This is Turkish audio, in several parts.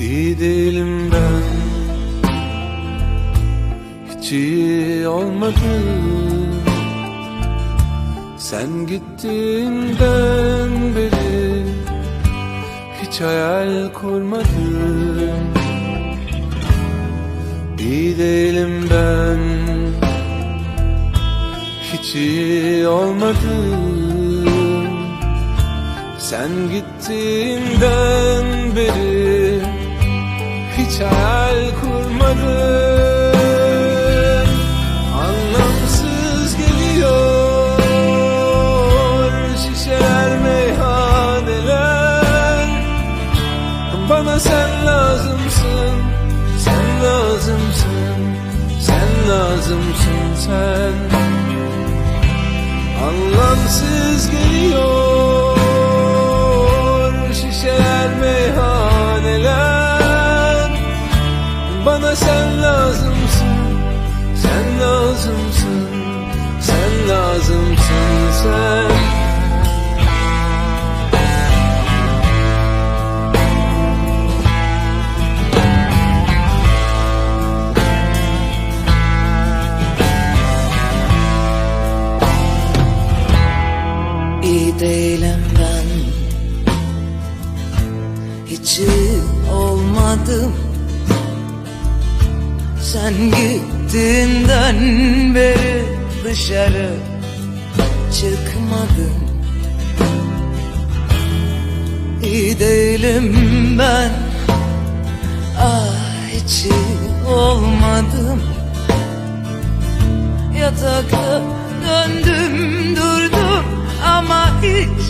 İyi değilim ben. Hiç iyi olmadım. Sen gittiğinden beri Hiç hayal kurmadım. İyi değilim ben. Hiç iyi olmadım. Sen gittiğinden beri Hiç hayal kurmadım. Anlamsız geliyor Şişeler meyhaneler. Bana sen lazımsın Sen lazımsın Sen lazımsın sen. Anlamsız geliyor Bana sen lazımsın Sen lazımsın Sen lazımsın sen. İyi değilim ben. Hiç olmadım Sen gittiğinden beri dışarı çıkmadım. İyi değilim ben. Ah hiç iyi olmadım. Yatakta döndüm durdum ama hiç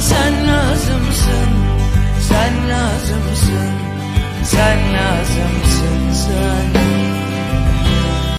Sen lazımsın Sen lazımsın Sen